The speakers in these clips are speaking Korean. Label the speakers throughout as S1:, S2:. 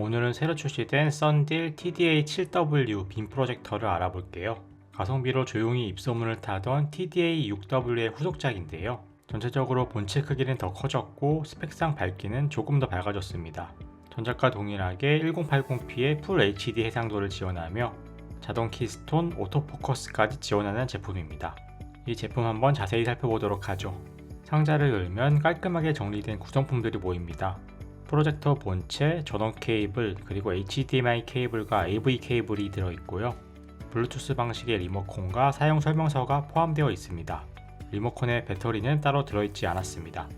S1: 오늘은 새로 출시된 썬딜 TDA7W 빔 프로젝터를 알아볼게요. 가성비로 조용히 입소문을 타던 TDA6W의 후속작인데요. 전체적으로 본체 크기는 더 커졌고 스펙상 밝기는 조금 더 밝아졌습니다. 전작과 동일하게 1080p의 풀 HD 해상도를 지원하며 자동 키스톤, 오토포커스까지 지원하는 제품입니다. 이 제품 한번 자세히 살펴보도록 하죠. 상자를 열면 깔끔하게 정리된 구성품들이 보입니다. 프로젝터 본체, 전원 케이블, 그리고 HDMI 케이블과 AV 케이블이 들어있고요. 블루투스 방식의 리모컨과 사용 설명서가 포함되어 있습니다. 리모컨의 배터리는 따로 들어있지 않았습니다.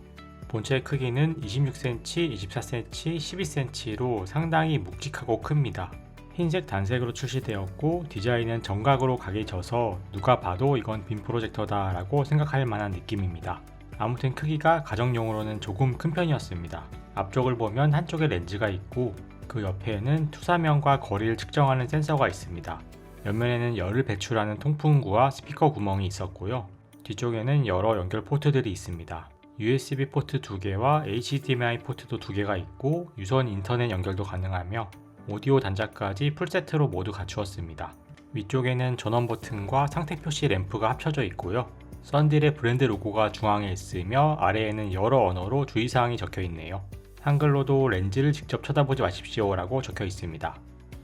S1: 본체의 크기는 26cm, 24cm, 12cm로 상당히 묵직하고 큽니다. 흰색 단색으로 출시되었고 디자인은 정각으로 각이 져서 누가 봐도 이건 빔 프로젝터다 라고 생각할 만한 느낌입니다. 아무튼 크기가 가정용으로는 조금 큰 편이었습니다. 앞쪽을 보면 한쪽에 렌즈가 있고 그 옆에는 투사면과 거리를 측정하는 센서가 있습니다. 옆면에는 열을 배출하는 통풍구와 스피커 구멍이 있었고요. 뒤쪽에는 여러 연결 포트들이 있습니다. USB 포트 2개와 HDMI 포트도 2개가 있고 유선 인터넷 연결도 가능하며 오디오 단자까지 풀세트로 모두 갖추었습니다. 위쪽에는 전원 버튼과 상태 표시 램프가 합쳐져 있고요. 썬딜의 브랜드 로고가 중앙에 있으며 아래에는 여러 언어로 주의사항이 적혀 있네요. 한글로도 렌즈를 직접 쳐다보지 마십시오 라고 적혀 있습니다.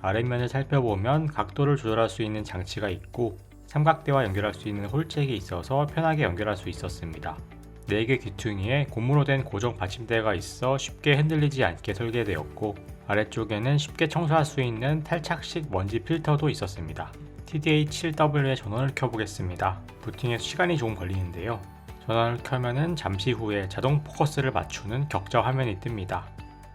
S1: 아랫면을 살펴보면 각도를 조절할 수 있는 장치가 있고 삼각대와 연결할 수 있는 홀잭이 있어서 편하게 연결할 수 있었습니다. 4개 귀퉁이에 고무로 된 고정 받침대가 있어 쉽게 흔들리지 않게 설계되었고 아래쪽에는 쉽게 청소할 수 있는 탈착식 먼지 필터도 있었습니다. TDA7W의 전원을 켜보겠습니다. 부팅에 시간이 조금 걸리는데요. 전원을 켜면은 잠시 후에 자동 포커스를 맞추는 격자 화면이 뜹니다.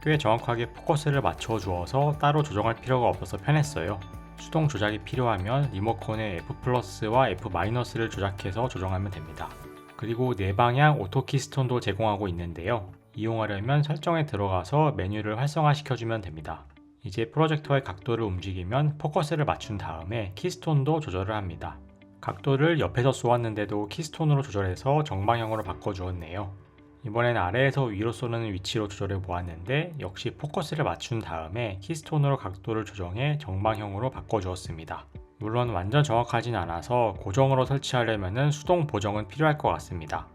S1: 꽤 정확하게 포커스를 맞춰 주어서 따로 조정할 필요가 없어서 편했어요. 수동 조작이 필요하면 리모컨의 F 플러스와 F 마이너스를 조작해서 조정하면 됩니다. 그리고 네 내방향 오토키 스톤도 제공하고 있는데요. 이용하려면 설정에 들어가서 메뉴를 활성화시켜주면 됩니다. 이제 프로젝터의 각도를 움직이면 포커스를 맞춘 다음에 키스톤도 조절을 합니다. 각도를 옆에서 쏘았는데도 키스톤으로 조절해서 정방향으로 바꿔주었네요. 이번엔 아래에서 위로 쏘는 위치로 조절해 보았는데 역시 포커스를 맞춘 다음에 키스톤으로 각도를 조정해 정방향으로 바꿔주었습니다. 물론 완전 정확하진 않아서 고정으로 설치하려면 수동 보정은 필요할 것 같습니다.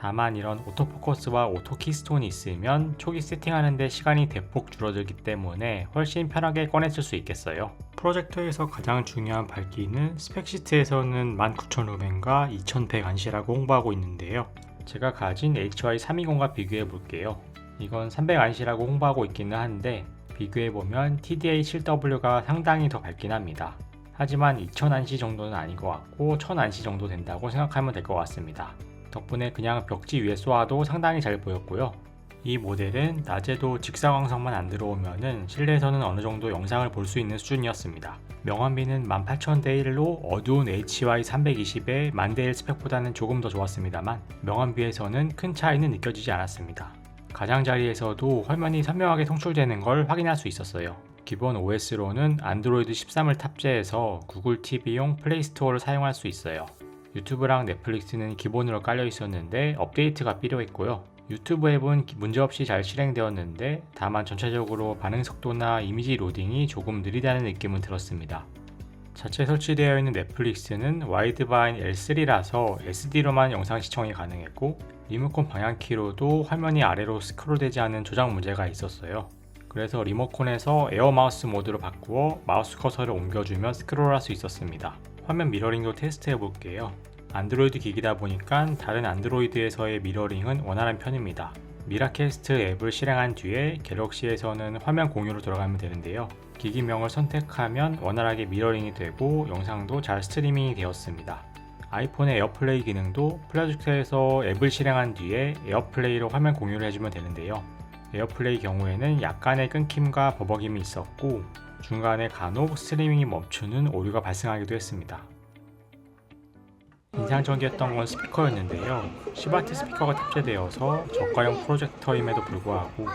S1: 다만 이런 오토포커스와 오토 키스톤이 있으면 초기 세팅하는데 시간이 대폭 줄어들기 때문에 훨씬 편하게 꺼냈을 수 있겠어요. 프로젝터에서 가장 중요한 밝기는 스펙시트에서는 19,000루멘과 2100안시라고 홍보하고 있는데요. 제가 가진 HY320과 비교해 볼게요. 이건 300안시라고 홍보하고 있기는 한데 비교해 보면 TDA7W가 상당히 더 밝긴 합니다. 하지만 2000안시 정도는 아닌 것 같고 1000안시 정도 된다고 생각하면 될 것 같습니다. 덕분에 그냥 벽지 위에 쏘아도 상당히 잘 보였고요. 이 모델은 낮에도 직사광선만 안 들어오면은 실내에서는 어느 정도 영상을 볼 수 있는 수준이었습니다. 명암비는 18000대 1로 어두운 HY320의 1000대 1 스펙보다는 조금 더 좋았습니다만 명암비에서는 큰 차이는 느껴지지 않았습니다. 가장자리에서도 화면이 선명하게 송출되는 걸 확인할 수 있었어요. 기본 OS로는 안드로이드 13을 탑재해서 구글 TV용 플레이스토어를 사용할 수 있어요. 유튜브랑 넷플릭스는 기본으로 깔려 있었는데 업데이트가 필요했고요. 유튜브 앱은 문제없이 잘 실행되었는데 다만 전체적으로 반응 속도나 이미지 로딩이 조금 느리다는 느낌은 들었습니다. 자체 설치되어 있는 넷플릭스는 와이드바인 L3라서 SD로만 영상 시청이 가능했고 리모컨 방향키로도 화면이 아래로 스크롤되지 않은 조작 문제가 있었어요. 그래서 리모컨에서 에어 마우스 모드로 바꾸어 마우스 커서를 옮겨주면 스크롤할 수 있었습니다. 화면 미러링도 테스트 해 볼게요. 안드로이드 기기다 보니까 다른 안드로이드에서의 미러링은 원활한 편입니다. 미라캐스트 앱을 실행한 뒤에 갤럭시에서는 화면 공유로 들어가면 되는데요. 기기명을 선택하면 원활하게 미러링이 되고 영상도 잘 스트리밍이 되었습니다. 아이폰의 에어플레이 기능도 프로젝트에서 앱을 실행한 뒤에 에어플레이로 화면 공유를 해주면 되는데요. 에어플레이 경우에는 약간의 끊김과 버벅임이 있었고 중간에 간혹 스트리밍이 멈추는 오류가 발생하기도 했습니다. 인상적이었던 건 스피커였는데요. 시바트 스피커가 탑재되어서 저가형 프로젝터임에도 불구하고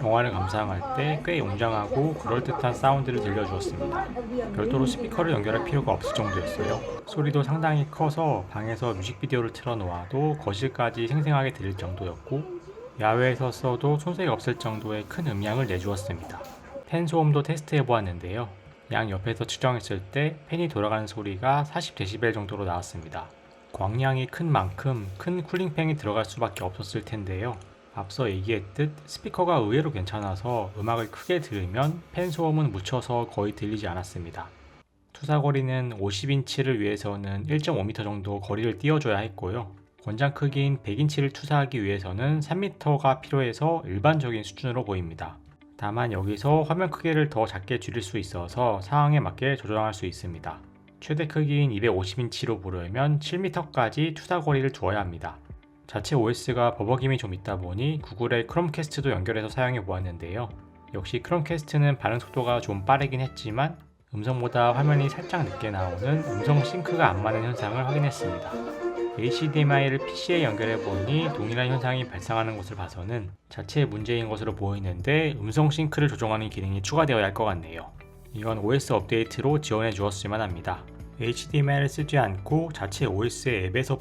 S1: 영화를 감상할 때 꽤 웅장하고 그럴듯한 사운드를 들려주었습니다. 별도로 스피커를 연결할 필요가 없을 정도였어요. 소리도 상당히 커서 방에서 뮤직비디오를 틀어놓아도 거실까지 생생하게 들릴 정도였고 야외에서 써도 손색이 없을 정도의 큰 음량을 내주었습니다. 팬 소음도 테스트해 보았는데요. 양 옆에서 측정했을 때 팬이 돌아가는 소리가 40dB 정도로 나왔습니다. 광량이 큰 만큼 큰 쿨링팬이 들어갈 수밖에 없었을 텐데요. 앞서 얘기했듯 스피커가 의외로 괜찮아서 음악을 크게 들으면 팬 소음은 묻혀서 거의 들리지 않았습니다. 투사거리는 50인치를 위해서는 1.5m 정도 거리를 띄워줘야 했고요. 권장 크기인 100인치를 투사하기 위해서는 3m가 필요해서 일반적인 수준으로 보입니다. 다만 여기서 화면 크기를 더 작게 줄일 수 있어서 상황에 맞게 조정할 수 있습니다. 최대 크기인 250인치로 보려면 7m까지 투사거리를 두어야 합니다. 자체 OS가 버벅임이 좀 있다 보니 구글의 크롬캐스트도 연결해서 사용해 보았는데요. 역시 크롬캐스트는 반응 속도가 좀 빠르긴 했지만 음성보다 화면이 살짝 늦게 나오는 음성 싱크가 안 맞는 현상을 확인했습니다. HDMI를 PC에 연결해 보니 동일한 현상이 발생하는 것을 봐서는 자체의 문제인 것으로 보이는데 음성 싱크를 조정하는 기능이 추가되어야 할 것 같네요. 이건 OS 업데이트로 지원해 주었으면 합니다. HDMI를 쓰지 않고 자체 OS의 앱에서